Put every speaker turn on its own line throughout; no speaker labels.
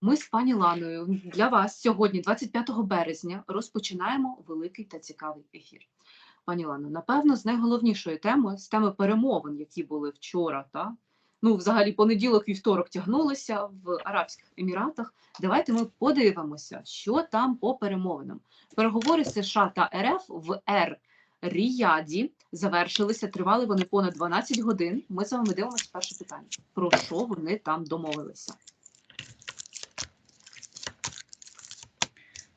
Ми з пані Ланою для вас сьогодні, 25 березня, розпочинаємо великий та цікавий ефір. Пані Лано, напевно, з найголовнішої теми, з теми перемовин, які були вчора, та ну, взагалі, понеділок, вівторок тягнулися в Арабських Еміратах. Давайте ми подивимося, що там по перемовинам. Переговори США та РФ в Р. Ріяді завершилися, тривали вони понад 12 годин. Ми з вами дивимося перше питання. Про що вони там домовилися?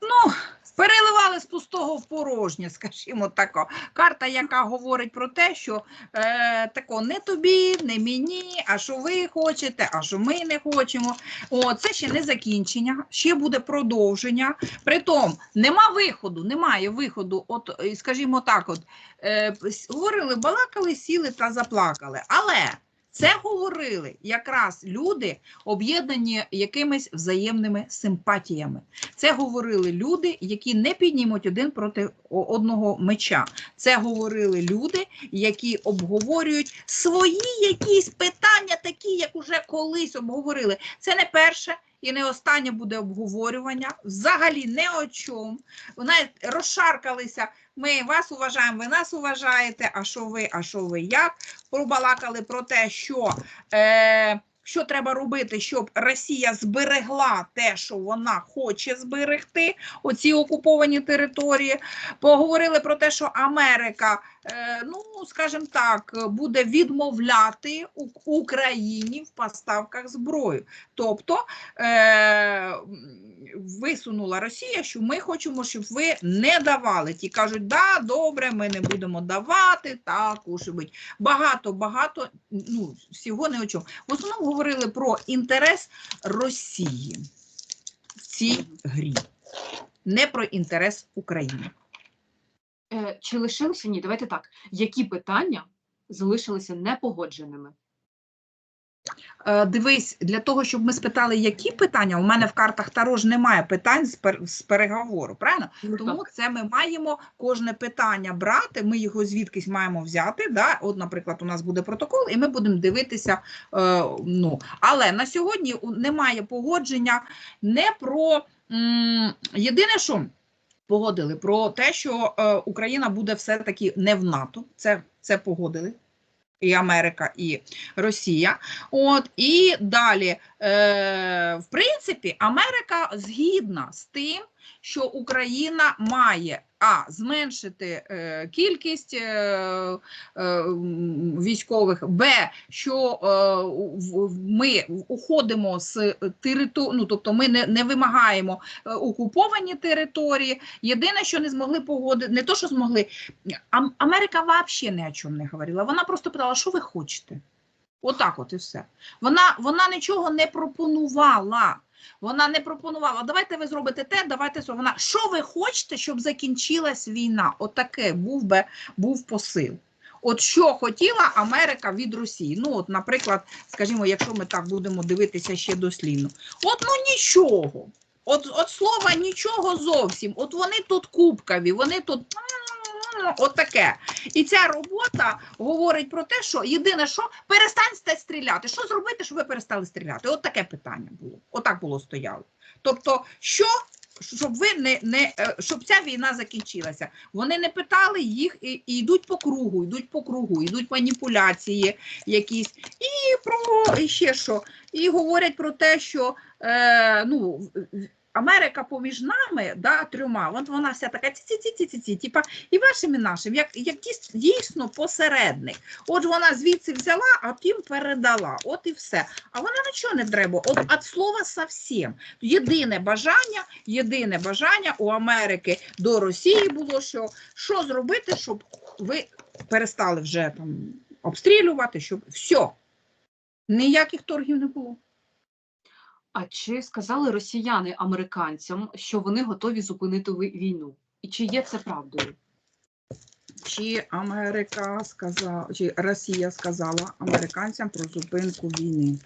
Ну, переливали з пустого в порожнє, скажімо тако. Карта, яка говорить про те, що е, тако не тобі, не мені, а що ви хочете, а що ми не хочемо. О, це ще не закінчення, ще буде продовження. Притом нема виходу, немає виходу. От, скажімо так, от е, говорили, балакали, сіли та заплакали. Але це говорили якраз люди, об'єднані якимись взаємними симпатіями. Це говорили люди, які не піднімуть один проти одного меча. Це говорили люди, які обговорюють свої якісь питання, такі, як уже колись обговорили. Це не перше. І не останнє буде обговорювання, взагалі не о чому. Вони розшаркалися. Ми вас уважаємо, ви нас уважаєте. А що ви, а що ви як? Пробалакали про те, що е, що треба робити, щоб Росія зберегла те, що вона хоче зберегти, оці окуповані території. Поговорили про те, що Америка, е, ну скажімо так, буде відмовляти Україні в поставках зброї. Тобто е, висунула Росія, що ми хочемо, щоб ви не давали. Ті кажуть, да, добре, ми не будемо давати, так, уж бить. Багато, багато, ну, всього не о чому. В основному говорили про інтерес Росії в цій грі, не про інтерес України.
Е, чи лишилися ні? Давайте так. Які питання залишилися непогодженими?
Е, Дивись, для того, щоб ми спитали, які питання, у мене в картах Таро ж немає питань з, переговору, правильно?
Ну,
Тому це ми маємо кожне питання брати, ми його звідкись маємо взяти. Да? От, наприклад, у нас буде протокол, і ми будемо дивитися. Е, ну. Але на сьогодні немає погодження не про м, єдине, що погодили про те, що е, Україна буде все-таки не в НАТО. Це, це погодили. І Америка, і Росія. От і далі, е, в принципі, Америка згідна з тим, що Україна має а зменшити е, кількість е, е, військових, б що е, ми уходимо з території, ну тобто ми не, не вимагаємо е, окуповані території. Єдине, що не змогли погодити, не то, що змогли, Ам- Америка взагалі ні о чому не говорила. Вона просто питала, що ви хочете. Отак от і все. Вона, вона нічого не пропонувала. Вона не пропонувала, давайте ви зробите те, давайте це. Вона, що ви хочете, щоб закінчилась війна? Отаке був би був посил. От що хотіла Америка від Росії. Ну, от, наприклад, скажімо, якщо ми так будемо дивитися ще дослідно. От ну нічого. От, от слова нічого зовсім. От вони тут кубкові, вони тут от таке. І ця робота говорить про те, що єдине, що перестаньте стріляти. Що зробити, щоб ви перестали стріляти? От таке питання було. Отак було стояло. Тобто, що? Щоб ви не, не е, щоб ця війна закінчилася. Вони не питали їх і, і йдуть по кругу, йдуть по кругу, йдуть маніпуляції якісь. І про і ще що. І говорять про те, що е, ну, Америка поміж нами, да, трьома, от вона вся така ці-ці-ці-ці-ці, типа і вашим, і нашим, як, як дійсно посередник. От вона звідси взяла, а тим передала. От і все. А вона нічого не треба. От від слова совсем. Єдине бажання, єдине бажання у Америки до Росії було, що, що зробити, щоб ви перестали вже там обстрілювати, щоб все. Ніяких торгів не було.
А чи сказали росіяни американцям, що вони готові зупинити війну? І чи є це правдою?
Чи Америка сказала, чи Росія сказала американцям про зупинку війни?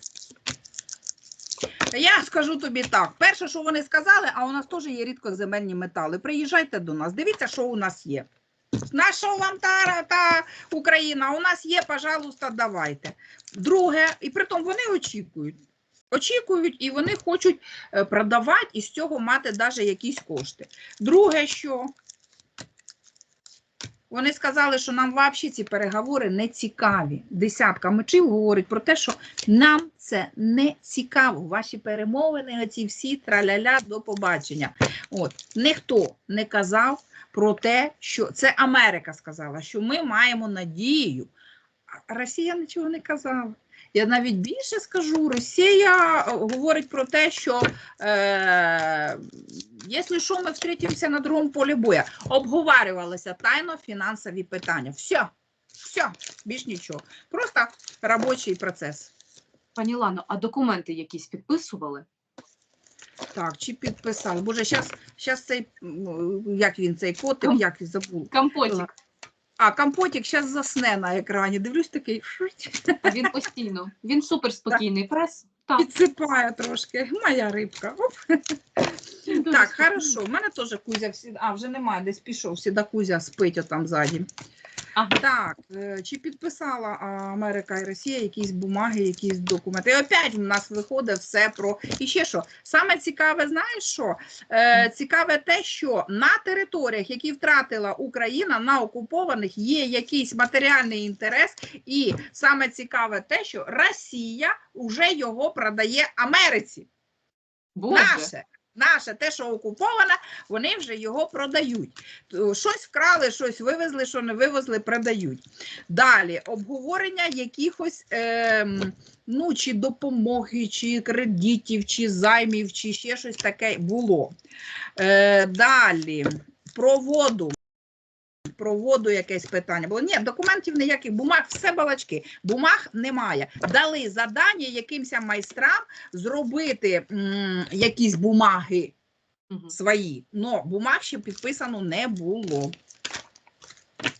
Я скажу тобі так: перше, що вони сказали, а у нас теж є рідкоземельні метали. Приїжджайте до нас, дивіться, що у нас є. На що вам та, та Україна? У нас є, пожалуйста, давайте. Друге, і притом вони очікують. Очікують, і вони хочуть е, продавати і з цього мати навіть якісь кошти. Друге, що вони сказали, що нам взагалі ці переговори не цікаві. Десятка мечів говорить про те, що нам це не цікаво. Ваші перемовини, оці всі траляля до побачення. От ніхто не казав про те, що це Америка сказала, що ми маємо надію. Росія нічого не казала. Я навіть більше скажу, Росія е, говорить про те, що е, якщо що, ми зустрітимося на другому полі бою. Обговорювалися тайно фінансові питання. Все, все, більш нічого. Просто робочий процес.
Пані Лано, а документи якісь підписували?
Так, чи підписали? Боже, зараз цей, як він, цей котик, як забув.
Компотик.
А, компотик зараз засне на екрані. Дивлюсь такий,
Він постійно. Він супер спокійний прес. Так,
підсипає трошки. Моя рибка. Оп. Так, хорошо. У мене теж Кузя всі. А, вже немає, десь пішов. Всіда Кузя спить отам ззаді.
Ага.
Так, е, чи підписала Америка і Росія якісь бумаги, якісь документи? І опять в нас виходить все про. І ще що? Саме цікаве, знаєш що? Е, цікаве те, що на територіях, які втратила Україна, на окупованих є якийсь матеріальний інтерес, і саме цікаве те, що Росія вже його продає Америці.
Боже.
Наше, наше, те, що окуповане, вони вже його продають. Щось вкрали, щось вивезли, що не вивезли, продають. Далі обговорення якихось е, ну, чи допомоги, чи кредитів, чи займів, чи ще щось таке було. Е, далі про воду. Про воду якесь питання. Бо ні, документів ніяких, бумаг, все балачки. Бумаг немає. Дали задання якимось майстрам зробити м, якісь бумаги
Мгм.
свої, але бумаг ще підписано не було.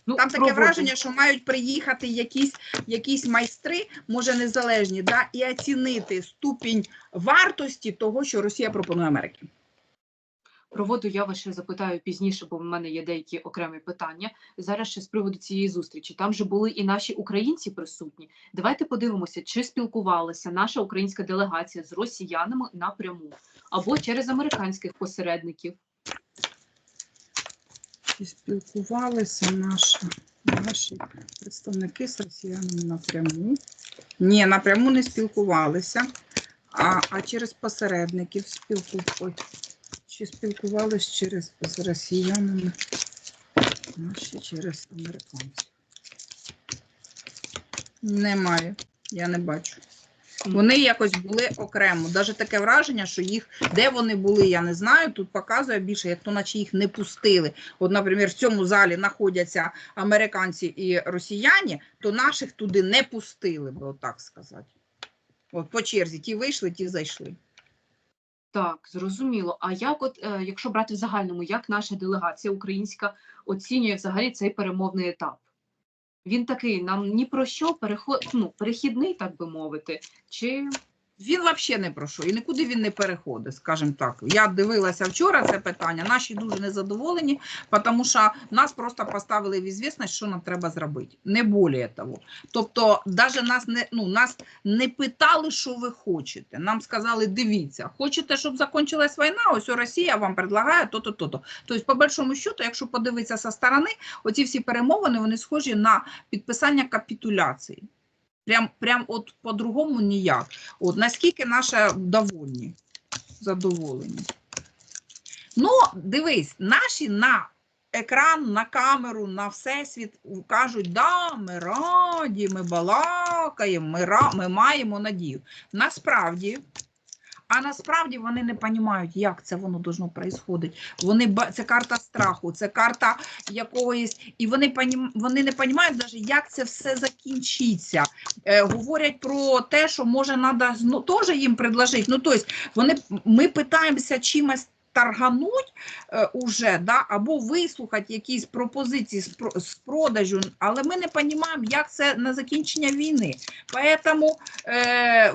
Ну,
Там таке
про
враження, що мають приїхати якісь, якісь майстри, може незалежні, да, і оцінити ступінь вартості того, що Росія пропонує Америці.
Про воду я вас ще запитаю пізніше, бо в мене є деякі окремі питання. Зараз ще з приводу цієї зустрічі. Там же були і наші українці присутні. Давайте подивимося, чи спілкувалася наша українська делегація з росіянами напряму або через американських посередників.
Чи спілкувалися наші, наші представники з росіянами напряму? Ні, напряму не спілкувалися, а, а через посередників спілку... Чи спілкувалися через з росіянами наші через американців? Немає, я не бачу. Вони якось були окремо. Навіть таке враження, що їх, де вони були, я не знаю. Тут показує більше, як то наче їх не пустили. От, наприклад, в цьому залі знаходяться американці і росіяни, то наших туди не пустили, би отак сказати. От по черзі, ті вийшли, ті зайшли.
Так, зрозуміло. А як, от, е, якщо брати в загальному, як наша делегація українська оцінює взагалі цей перемовний етап? Він такий, нам ні про що переход, ну, перехідний, так би мовити, чи
Він взагалі не про що і нікуди він не переходить, скажімо так. Я дивилася вчора це питання. Наші дуже незадоволені, тому що нас просто поставили в ізвісність, що нам треба зробити. Не більше того. Тобто, навіть нас не ну нас не питали, що ви хочете. Нам сказали, дивіться, хочете, щоб закінчилась війна? Ось Росія вам предлагає то-то, то-то. Тобто, по большому счету, якщо подивитися зі сторони, оці всі перемовини вони схожі на підписання капітуляції. Прям, прям от по-другому ніяк. От наскільки наші довольні, задоволені. Ну, дивись, наші на екран, на камеру, на всесвіт кажуть, да, ми раді, ми балакаємо, ми, ми маємо надію. Насправді, а насправді вони не розуміють, як це воно должно происходити. Вони це карта страху, це карта якогось, і вони вони не розуміють навіть, як це все закінчиться. Е, говорять про те, що може треба ну, теж їм предложити. Ну, тобто, вони ми питаємося чимось. Таргануть е, уже, да, або вислухати якісь пропозиції з, з продажу, але ми не розуміємо, як це на закінчення війни. Поэтому е,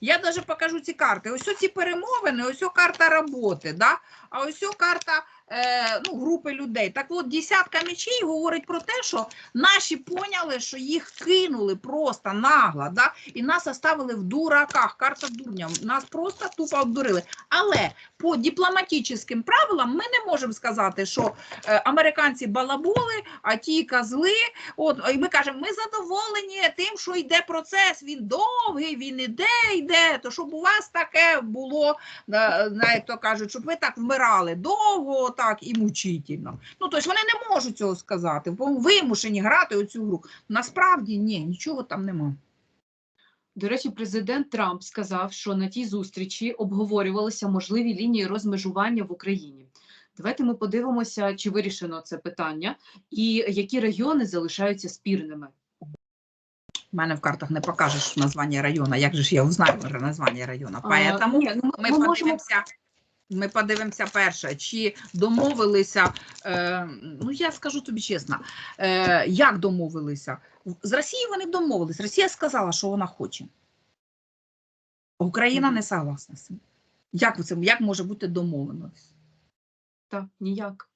я навіть покажу ці карти. Ось ці перемовини, ось карта роботи, да? а ось карта е, ну, групи людей. Так от, десятка мечей говорить про те, що наші поняли, що їх кинули просто нагло, да? і нас оставили в дураках, карта дурня. Нас просто тупо обдурили. Але по дипломатичним правилам ми не можемо сказати, що е, американці балаболи, а ті козли. От, і ми кажемо, ми задоволені тим, що йде процес, він довгий, він іде, йде. То щоб у вас таке було, е, як то кажуть, щоб ви так вмирали довго так і мучительно. Ну, тобто вони не можуть цього сказати, бо вимушені грати оцю гру. Насправді ні, нічого там нема.
До речі, президент Трамп сказав, що на тій зустрічі обговорювалися можливі лінії розмежування в Україні. Давайте ми подивимося, чи вирішено це питання, і які регіони залишаються спірними.
У мене в картах не покажеш названня району. Як же ж я узнаю названня району?
А,
Поэтому
ні, ну,
ми,
ми можемо
подивимося. Ми подивимося перше, чи домовилися. Е, ну я скажу тобі чесно, е, як домовилися? З Росією вони домовились. Росія сказала, що вона хоче. Україна не согласна з цим. Як це як може бути домовленість?
так, ніяк.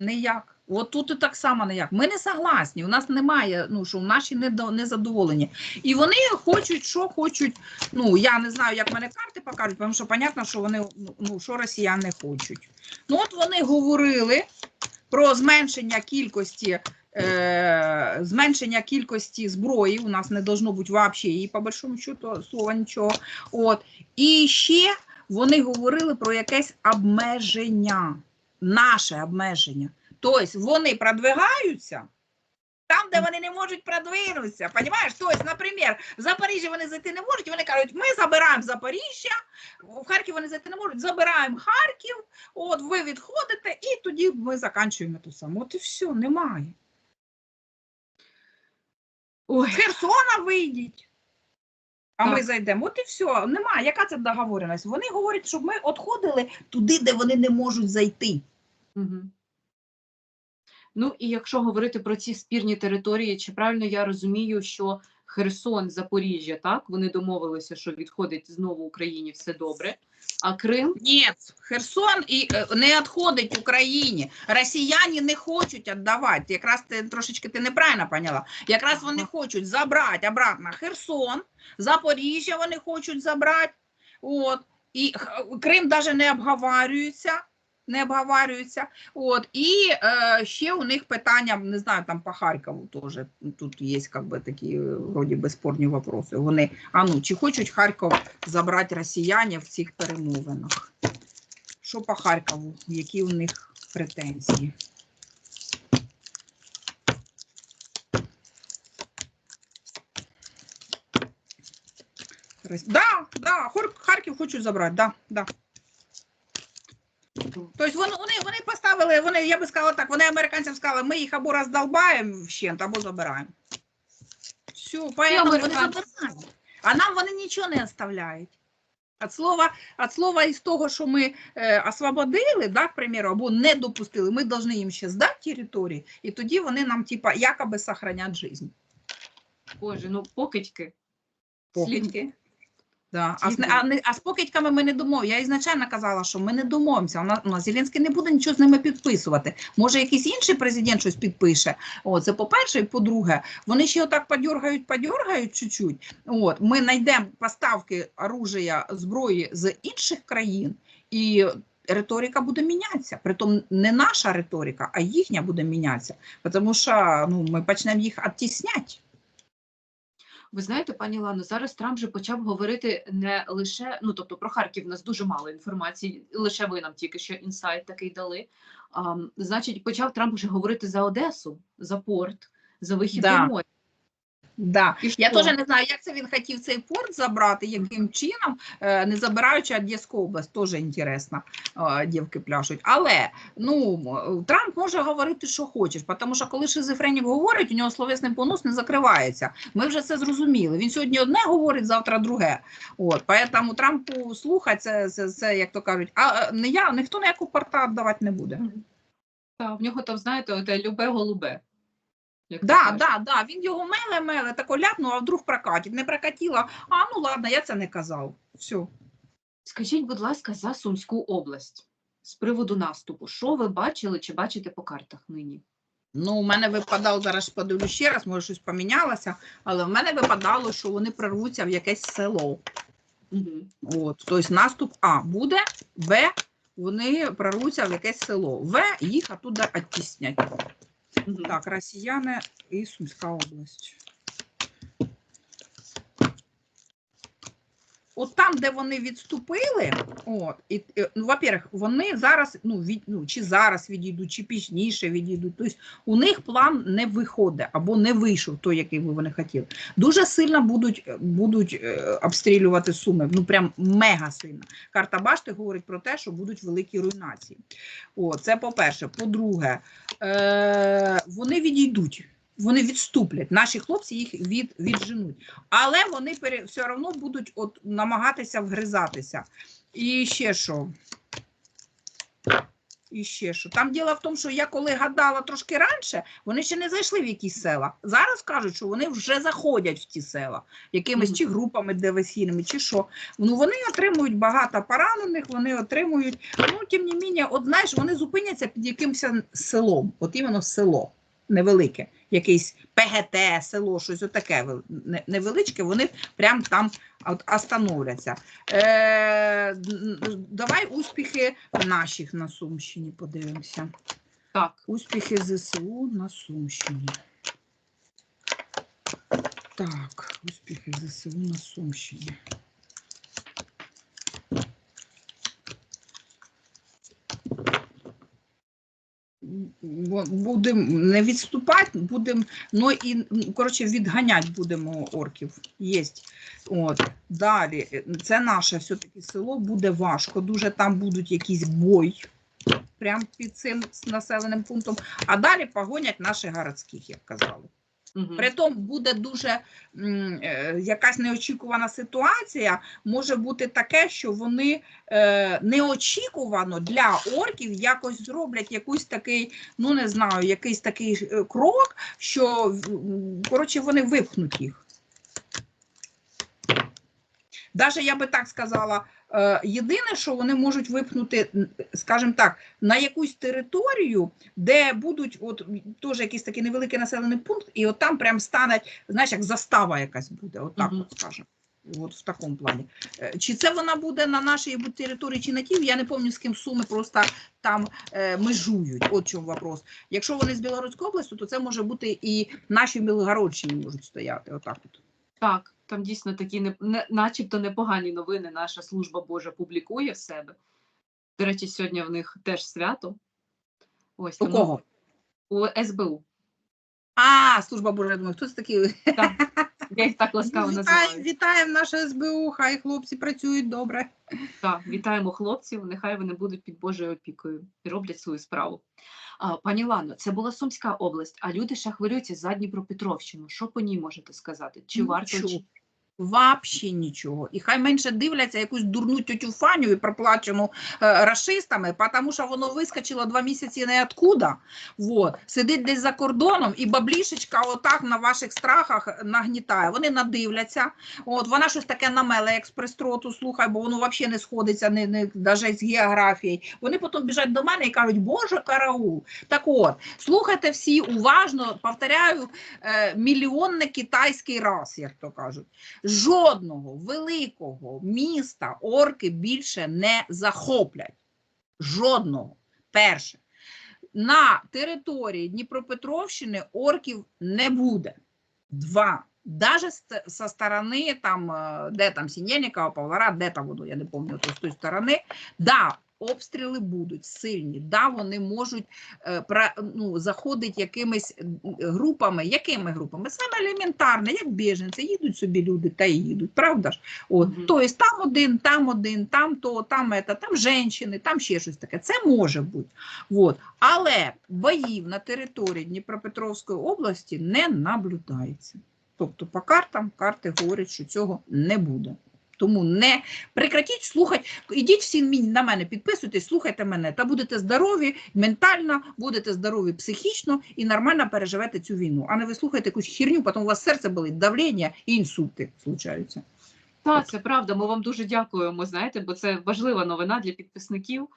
Ніяк. От тут і так само ніяк. Ми не согласні. У нас немає, ну що наші не, до- не задоволені. І вони хочуть, що хочуть. Ну я не знаю, як мене карти покажуть, тому що понятно, що вони ну, ну що росіяни хочуть. Ну от вони говорили про зменшення кількості. Е, зменшення кількості зброї у нас не должно бути взагалі, і по большому счету слова нічого. От і ще вони говорили про якесь обмеження наше обмеження. Тобто вони продвигаються там, де вони не можуть продвинутися. Понимаєш? Тобто, наприклад, в Запоріжжя вони зайти не можуть, вони кажуть, ми забираємо Запоріжжя, в Харків вони зайти не можуть, забираємо Харків, от ви відходите, і тоді ми закінчуємо ту саму. От і все, немає.
Ой,
Херсона вийдіть. А ми зайдемо. От і все. Нема. Яка це договореність? Вони говорять, щоб ми відходили туди, де вони не можуть зайти.
Угу. Ну і якщо говорити про ці спірні території, чи правильно я розумію, що Херсон, Запоріжжя, так вони домовилися, що відходить знову Україні все добре. А Крим
Ні, Херсон і е, не відходить Україні. Росіяни не хочуть віддавати. Якраз ти трошечки ти неправильно поняла. Якраз вони
Ага.
хочуть забрати обратно Херсон, Запоріжжя вони хочуть забрати. От. І Крим навіть не обговорюється. Не обговорюється. От. І е, ще у них питання, не знаю, там по Харкову теж. Тут є как би, такі е, вроді би спорні вопроси. Вони, а ну, чи хочуть Харків забрати росіяни в цих перемовинах? Що по Харкову? Які у них претензії? Да, да, Харків хочуть забрати, да, да. Тобто вони, вони, вони поставили, вони, я би сказала так, вони американцям сказали, ми їх або роздолбаємо вщент, або забираємо. Все, поэтому вони забирають. А нам вони нічого не оставляють. От слова, от слова із того, що ми е, освободили, да, к примеру, або не допустили, ми повинні їм ще здати території, і тоді вони нам, типа, якоби сохранять життя.
Боже, ну покидьки.
Покидьки. Да. А, з, а, не, а з покидьками ми не домовимося. Я ізначально казала, що ми не домовимося. У нас, у нас Зеленський не буде нічого з ними підписувати. Може, якийсь інший президент щось підпише. О, це по-перше, і по-друге, вони ще отак подергають, подергають чуть-чуть. От, ми знайдемо поставки оружия, зброї з інших країн, і риторика буде мінятися. Притом не наша риторика, а їхня буде мінятися. Тому що ну, ми почнемо їх відтісняти.
Ви знаєте, пані Лано, зараз Трамп вже почав говорити не лише ну тобто про Харків. У нас дуже мало інформації. Лише ви нам тільки що інсайт такий дали. А, значить, почав Трамп вже говорити за Одесу, за порт, за вихід
Да.
до моря.
Да.
І
Я теж не знаю, як це він хотів цей порт забрати, яким чином, е, не забираючи Одеську область, теж інтересно, е, дівки пляшуть. Але ну, Трамп може говорити, що хочеш, тому що коли шизофренік говорить, у нього словесний понос не закривається. Ми вже це зрозуміли. Він сьогодні одне говорить, завтра друге. От, поэтому Трампу слухати, це, це, це, як то кажуть, а е, не я, ніхто ніяку порта віддавати не буде.
Та, в нього там, знаєте, оте Як
Да, да, да, він його меле-меле, тако ляпнув, а вдруг прокатить. Не прокатило, а ну ладно, я це не казав. Все.
Скажіть, будь ласка, за Сумську область. з приводу наступу. Що ви бачили чи бачите по картах нині?
Ну, у мене випадало, зараз подивлюсь ще раз, може щось помінялося, але в мене випадало, що вони прорвуться в якесь село.
Угу.
От, тобто наступ А буде, Б вони прорвуться в якесь село. В їх оттуда оттіснять. Так, росіяни і Сумська область. От там, де вони відступили, от, і, ну, во-первых, вони зараз, ну, від, ну, чи зараз відійдуть, чи пізніше відійдуть. Тобто у них план не виходить або не вийшов той, який би вони хотіли. Дуже сильно будуть, будуть е, обстрілювати суми, ну прям мега сильно. Карта Башти говорить про те, що будуть великі руйнації. О, це по-перше. По-друге, е, вони відійдуть. Вони відступлять. Наші хлопці їх від, відженуть. Але вони пере, все одно будуть от, намагатися вгризатися. І ще що? І ще що? Там діло в тому, що я коли гадала трошки раніше, вони ще не зайшли в якісь села. Зараз кажуть, що вони вже заходять в ті села, якимись
Мгм.
чи групами диверсійними, чи що. Ну вони отримують багато поранених, вони отримують. Ну, тим не менше, от знаєш, вони зупиняться під якимось селом, от іменно село невелике, якийсь ПГТ, село, щось отаке невеличке, вони прям там остановляться. Е, давай успіхи наших на Сумщині подивимося.
Так,
Успіхи ЗСУ на Сумщині. Так, успіхи ЗСУ на Сумщині. Будемо не відступати, будемо, ну і коротше відганяти будемо орків. Єсть. От. Далі, це наше все-таки село, буде важко. Дуже там будуть якісь бой прямо під цим населеним пунктом, а далі погонять наших городських, як казали.
Угу.
Притом буде дуже м, е, якась неочікувана ситуація. Може бути таке, що вони е, неочікувано для орків якось зроблять якийсь такий, ну не знаю, якийсь такий е, крок, що коротше вони випхнуть їх. Даже я би так сказала, єдине, що вони можуть випнути, скажімо так, на якусь територію, де будуть от теж якийсь такий невеликий населений пункт, і от там прям стане, знаєш, як застава якась буде, от так от скажемо. От в такому плані. Е, Чи це вона буде на нашій території, чи на тій, я не пам'ятаю, з ким суми просто там е, межують. От чому вопрос. Якщо вони з Білоруської області, то це може бути і наші в Білгородщині можуть стояти. Отак от.
Так, там дійсно такі не, не, начебто непогані новини наша служба Божа публікує в себе. До речі, сьогодні в них теж свято. Ось
У
тому-
кого?
У СБУ.
А, служба Божа, я думаю, хто це такий?
Так, я їх так ласкаво
Вітаємо,
називаю.
вітаємо наше СБУ, хай хлопці працюють добре.
Так, вітаємо хлопців. Нехай вони будуть під Божою опікою і роблять свою справу. А, пані Лано, це була Сумська область, а люди ще хвилюються за Дніпропетровщину. Що по ній можете сказати? Чи варто
Нічого.
чи-
Вообще нічого. І хай менше дивляться якусь дурну тютю Фаню і проплачену е, рашистами, тому що воно вискочило два місяці неоткуда. Вот. Сидить десь за кордоном і баблішечка отак на ваших страхах нагнітає. Вони надивляться. От, вона щось таке намеле, як з пристроту, слухай, бо воно взагалі не сходиться не, не, навіть з географією. Вони потім біжать до мене і кажуть, Боже, караул. Так от, слухайте всі уважно, повторяю, е, мільйонний китайський раз, як то кажуть. Жодного великого міста орки більше не захоплять. Жодного. Перше. На території Дніпропетровщини орків не буде. Два. З- со сторони, там, е, де там Сінєльникова, Павлара, де там воно, я не пам'ятаю, з тої сторони, да, обстріли будуть сильні, да, вони можуть е, ну, заходить якимись групами. Якими групами? Саме елементарне, як біженці, їдуть собі люди та й їдуть, правда ж? От,
Мгм.
Тобто там один, там один, там то, там это, там жінки, там ще щось таке. Це може бути. От. Але боїв на території Дніпропетровської області не наблюдається. Тобто по картам карти говорять, що цього не буде. Тому не прекратіть слухати, ідіть всі на мене, підписуйтесь, слухайте мене, та будете здорові ментально, будете здорові психічно і нормально переживете цю війну. А не ви слухаєте якусь херню, потім у вас серце болить, давлення і інсульти случаються.
Так, це правда. Ми вам дуже дякуємо, знаєте, бо це важлива новина для підписників.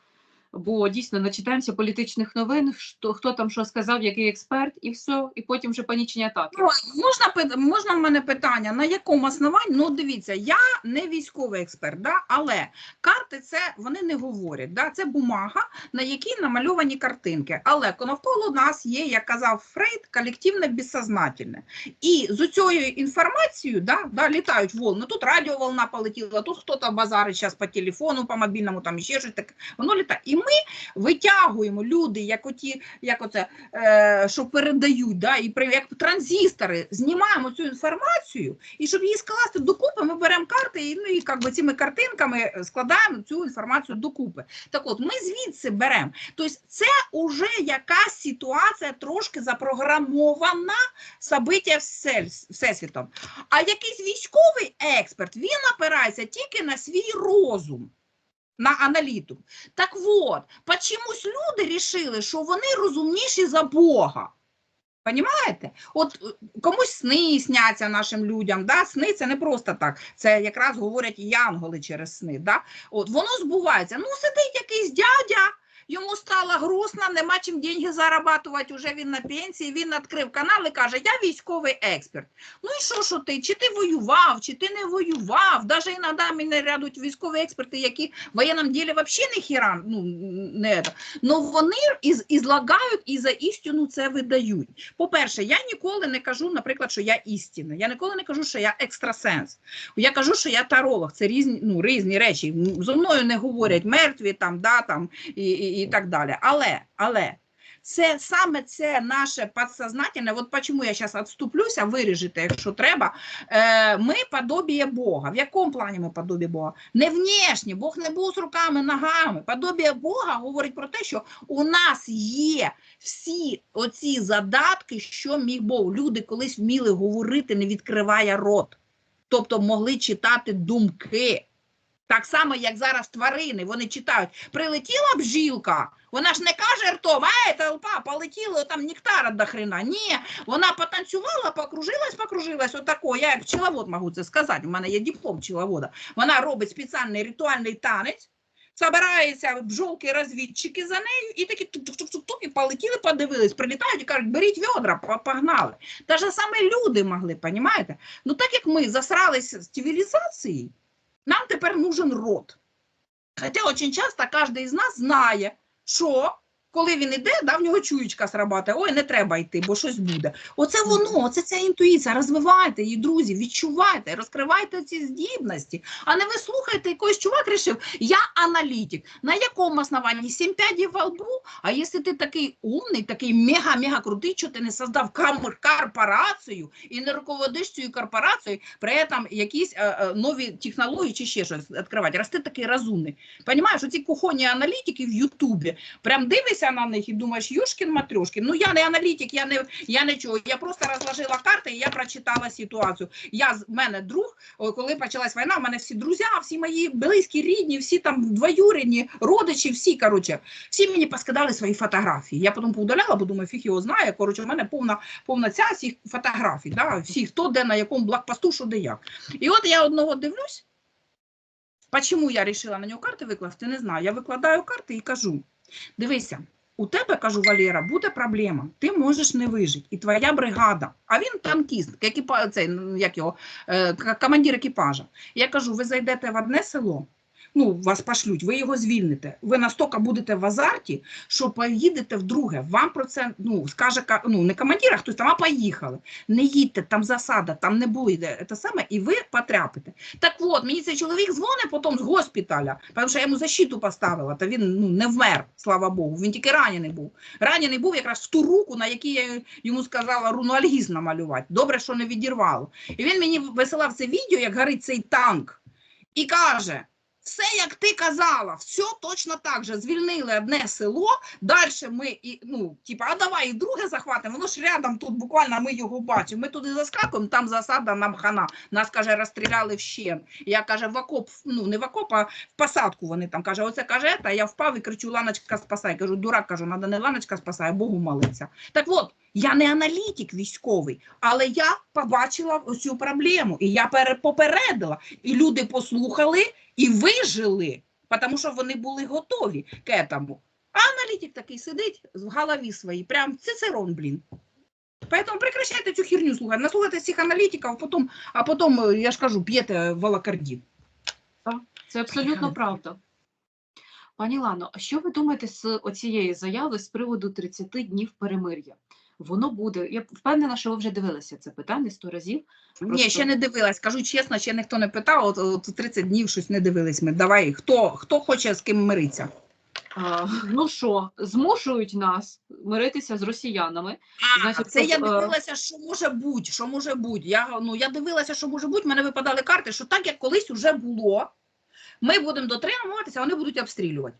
Бо дійсно начитаємося політичних новин, що, хто там що сказав, який експерт, і все, і потім вже панічні атаки.
Ну, можна, можна в мене питання, на якому основанні? Ну, дивіться, я не військовий експерт, да? але карти це вони не говорять. Да? Це бумага, на якій намальовані картинки. Але навколо нас є, як казав Фрейд, колективне безсознательне. І з цією інформацією да, да, літають волни. Тут радіоволна полетіла, тут хтось базарить зараз по телефону, по мобільному, там ще щось таке. Воно літає. І ми витягуємо люди, як оті, як оце, е, що передають, да, і при, як транзистори, знімаємо цю інформацію, і щоб її скласти докупи, ми беремо карти і, ну, і як би, цими картинками е, складаємо цю інформацію докупи. Так от, ми звідси беремо. Тобто це вже якась ситуація трошки запрограмована собиття всесвітом. А якийсь військовий експерт, він опирається тільки на свій розум. На аналітику. Так от, почомусь люди рішили, що вони розумніші за Бога. Понімаєте? От е, комусь сни сняться нашим людям. Да? Сни це не просто так. Це якраз говорять і янголи через сни. Да? От воно збувається. Ну, сидить якийсь дядя, йому стало грустно, нема чим деньги зарабатувати, уже він на пенсії, він відкрив канал і каже, я військовий експерт. Ну і що, що ти? Чи ти воював, чи ти не воював? Даже іноді мене рядуть військові експерти, які в воєнному ділі взагалі не хіра, ну, не это. Но вони із, ізлагають і за істину це видають. По-перше, я ніколи не кажу, наприклад, що я істина. Я ніколи не кажу, що я екстрасенс. Я кажу, що я таролог. Це різні, ну, різні речі. Зо мною не говорять мертві там, да, там, і, і, і так далі. Але, але. Це саме це наше підсознательне, от почему я зараз відступлюся, виріжете, якщо треба. Е, ми подобіє Бога. В якому плані ми подобіє Бога? Не внешні, Бог не був з руками, ногами. Подобіє Бога говорить про те, що у нас є всі оці задатки, що міг Бог. Люди колись вміли говорити, не відкриває рот. Тобто могли читати думки. Так само, як зараз тварини, вони читають. Прилетіла бжілка, вона ж не каже ртом, ей, толпа, полетіла, там нектара до хрена. Ні, вона потанцювала, покружилась, покружилась, отако. Я як пчеловод можу це сказати, у мене є диплом пчеловода. Вона робить спеціальний ритуальний танець, збираються бджолки-розвідчики за нею, і такі тук-тук-тук-тук, і полетіли, подивились, прилітають і кажуть, беріть ведра, по- погнали. Та ж саме люди могли, понімаєте? Ну так як ми засралися з цивілізацією, нам тепер нужен рот. Хотя очень часто каждый из нас знає, що коли він іде, да, в нього чуєчка срабатує, ой, не треба йти, бо щось буде. Оце воно, оце ця інтуїція. Розвивайте її, друзі, відчувайте, розкривайте ці здібності. А не ви слухаєте, якийсь чувак рішив, я аналітик. На якому основанні? Сім п'ядів во лбу? А якщо ти такий умний, такий мега-мега крутий, що ти не создав корпорацію і не руководиш цією корпорацією, при этом якісь е, е, нові технології чи ще щось відкривати. Раз ти такий розумний. Понімаєш, оці кухонні аналітики в Ютубі, прям дивишся на них і думаєш, юшкін матрьошкін, ну я не аналітик, я не, я не чого, я просто розложила карти і я прочитала ситуацію. Я, з- в мене друг, коли почалась війна, в мене всі друзі, всі мої близькі, рідні, всі там двоюрідні, родичі, всі, коротше, всі мені поскидали свої фотографії. Я потім поудаляла, бо думаю, фіг його знає. Коротше, у мене повна, повна ця всіх фотографій, да, всі, хто де, на якому блокпосту, що де як. І от я одного дивлюсь, Почему я вирішила на нього карти викласти, не знаю. Я викладаю карти і кажу: дивися, у тебе, кажу, Валера, буде проблема. Ти можеш не вижити, і твоя бригада. А він танкіст, екіпа, цей, ну, як його, е, командир екіпажа. Я кажу, ви зайдете в одне село, ну, вас пошлють, ви його звільните. Ви настільки будете в азарті, що поїдете в друге. Вам про це ну, скаже ну, не командир, а хтось там, а поїхали. Не їдьте, там засада, там не буде. Це саме, і ви потрапите. Так от, мені цей чоловік дзвонить потім з госпіталя, тому що я йому защиту поставила, та він ну, не вмер, слава Богу. Він тільки ранений був. Ранений був якраз в ту руку, на якій я йому сказала рунуальгіз намалювати. Добре, що не відірвало. І він мені висилав це відео, як горить цей танк, і каже. Все, як ти казала, все точно так же. Звільнили одне село, далі ми і ну, типа, а давай і друге захватимо. Воно ж рядом тут буквально ми його бачимо. Ми туди заскакуємо, там засада, нам хана. Нас каже, розстріляли вщент. Я каже, в окоп, ну не в окоп, а в посадку вони там каже, оце каже, та я впав і кричу, ланочка спасай. Кажу, дурак, кажу, треба не ланочка спасай, а Богу молиться. Так от, я не аналітик військовий, але я побачила цю проблему, і я пере- попередила. І люди послухали і вижили. тому що вони були готові к этому. А аналітик такий сидить в голові своїй, прям цицерон, блін. Поэтому прекращайте цю херню слухати. Наслухайте цих аналітиків, а потім, а потім, е, я ж кажу, п'єте волокардін.
Це абсолютно правда. Пані Лано, а що ви думаєте з оцієї заяви з приводу 30 днів перемир'я? Воно буде. Я впевнена, що ви вже дивилися це питання сто разів.
Ні, ще не дивилась. Кажу чесно, ще ніхто не питав. От, от 30 днів щось не дивились ми. Давай, хто, хто хоче з ким миритися?
А, ну що, змушують нас миритися з росіянами.
А,
Значить,
це я
тут, е,
дивилася, що може бути, що може бути. Я, ну, я дивилася, що може бути, мене випадали карти, що так, як колись вже було, ми будемо дотримуватися, вони будуть обстрілювати.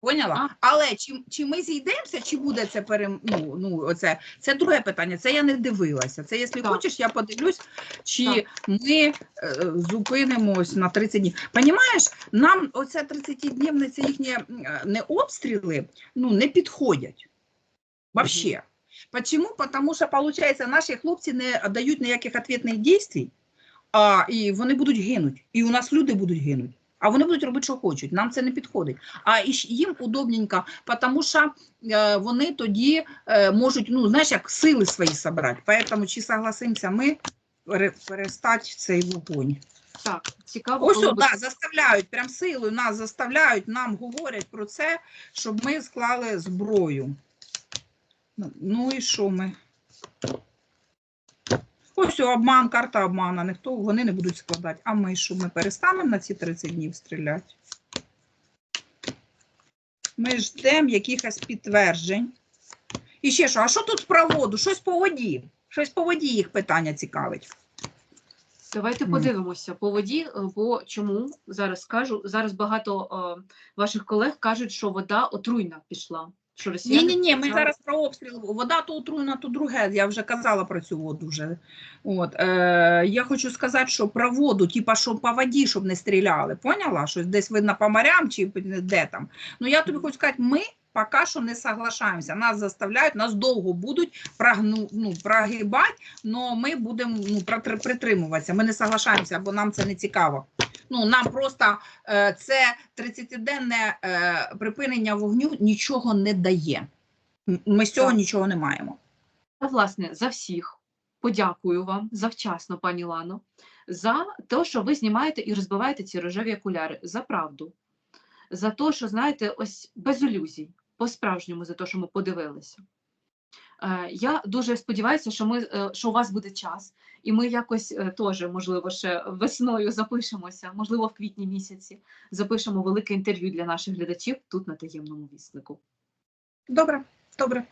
Поняла?
А.
Але чи, чи ми зійдемося, чи буде це перем... ну, ну, оце, це друге питання. Це я не дивилася. Це, якщо
Так.
хочеш, я подивлюсь, чи
Так.
ми е, зупинимось на 30 днів. Понімаєш, нам оце 30 днів, це їхні е, не обстріли, ну, не підходять. Вообще. Почему? Потому що, получается, наші хлопці не дають ніяких ответних дій, а, і вони будуть гинуть. І у нас люди будуть гинуть. А вони будуть робити, що хочуть. Нам це не підходить. А їм удобненько, тому що е, вони тоді е, можуть, ну, знаєш, як сили свої собрати. Поэтому чи согласимося ми перестати цей вогонь.
Так, цікаво,
Ось, о,
ви-
да, заставляють, прям силою нас заставляють, нам говорять про це, щоб ми склали зброю. Ну, Ну і що ми? Ось обман, карта обмана. Ніхто вони не будуть складати. А ми що? Ми перестанемо на ці 30 днів стріляти? Ми ждемо якихось підтверджень. І ще що, а що тут про воду? Щось по воді. Щось по воді їх питання цікавить.
Давайте подивимося по воді, е, бо чому зараз скажу. Зараз багато е, ваших колег кажуть, що вода отруйна пішла. Що
Ні, ні, ні, ми зараз про обстріл. Вода то отруйна, то друге. Я вже казала про цю воду. Вже. От, е, я хочу сказати, що про воду, типа, що по воді, щоб не стріляли. Поняла? Що десь видно по морям чи де там. Ну я тобі хочу сказати, ми поки що не соглашаємося. Нас заставляють, нас довго будуть прогну, ну, прогибати, але ми будемо ну, притримуватися. Ми не соглашаємося, бо нам це не цікаво. Ну, нам просто е, це 30-денне е, припинення вогню нічого не дає. Ми з цього
Так.
нічого не маємо.
Та, власне, за всіх подякую вам завчасно, пані Лано, за те, що ви знімаєте і розбиваєте ці рожеві окуляри, за правду, за те, що, знаєте, ось без ілюзій, по-справжньому, за те, що ми подивилися. Е, Я дуже сподіваюся, що ми е, що у вас буде час, і ми якось е, теж, можливо, ще весною запишемося, можливо, в квітні місяці запишемо велике інтерв'ю для наших глядачів тут на таємному віснику.
Добре, добре.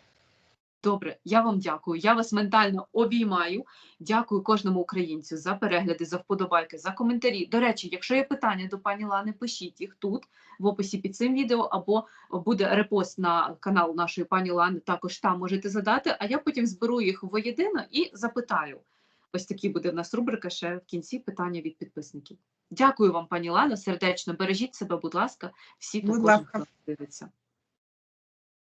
Добре, я вам дякую. Я вас ментально обіймаю. Дякую кожному українцю за перегляди, за вподобайки, за коментарі. До речі, якщо є питання до пані Лани, пишіть їх тут в описі під цим відео, або буде репост на канал нашої пані Лани. Також там можете задати. А я потім зберу їх воєдино і запитаю. Ось такі буде в нас рубрика ще в кінці питання від підписників. Дякую вам, пані Лано. Сердечно бережіть себе, будь ласка, всі хто дивиться.